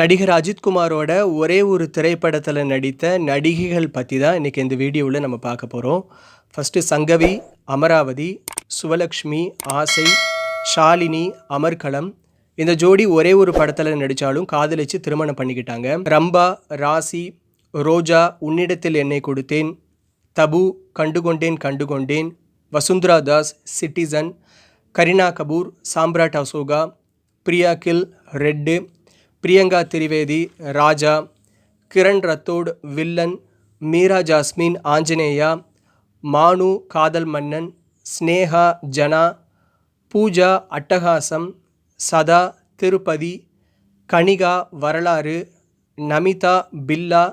நடிகர் அஜித்குமாரோட ஒரே ஒரு திரைப்படத்தில் நடித்த நடிகைகள் பற்றி தான் இன்றைக்கி இந்த வீடியோவில் நம்ம பார்க்க போகிறோம் ஃபஸ்ட்டு சங்கவி அமராவதி சுவலக்ஷ்மி ஆசை ஷாலினி அமர்கலம். இந்த ஜோடி ஒரே ஒரு படத்தில் நடித்தாலும் காதலிச்சு திருமணம் பண்ணிக்கிட்டாங்க. ரம்பா ராசி ரோஜா உன்னிடத்தில் என்னை கொடுத்தேன். Tabu Kandukondain Kandukondain. Vasundhara Das Citizen. Kareena Kapoor Samrat Ashoka. Priya Gill Red. Priyanka Trivedi Raja Kiran Rathod Villain Meera Jasmine Anjaneya Manu Kadhal Mannan Sneha ஜனா பூஜா அட்டகாசம் சதா திருப்பதி கனிகா வரலாறு நமிதா பில்லா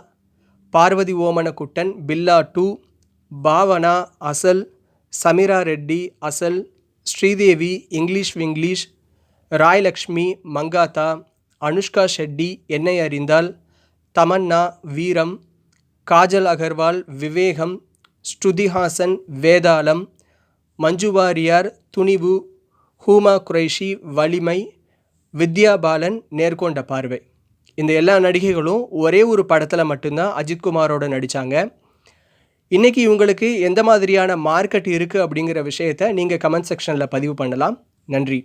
பார்வதி ஓமனக்குட்டன் பில்லா டூ பாவனா அசல் சமீரா ரெட்டி அசல் ஸ்ரீதேவி இங்கிலீஷ் விங்கிலீஷ் ராயலக்ஷ்மி மங்காத்தா அனுஷ்கா ஷெட்டி என்னை அறிந்தால் தமன்னா வீரம் காஜல் அகர்வால் விவேகம் ஸ்ருதிஹாசன் வேதாளம் மஞ்சு வாரியார் துணிவு ஹூமா குரைஷி வலிமை வித்யா பாலன் நேர்கொண்ட பார்வை. இந்த எல்லா நடிகைகளும் ஒரே ஒரு படத்தில் மட்டும்தான் அஜித்குமாரோட நடித்தாங்க இன்றைக்கி இவங்களுக்கு எந்த மாதிரியான மார்க்கெட் இருக்குது அப்படிங்கிற விஷயத்தை நீங்கள் கமெண்ட் செக்ஷனில் பதிவு பண்ணலாம். நன்றி.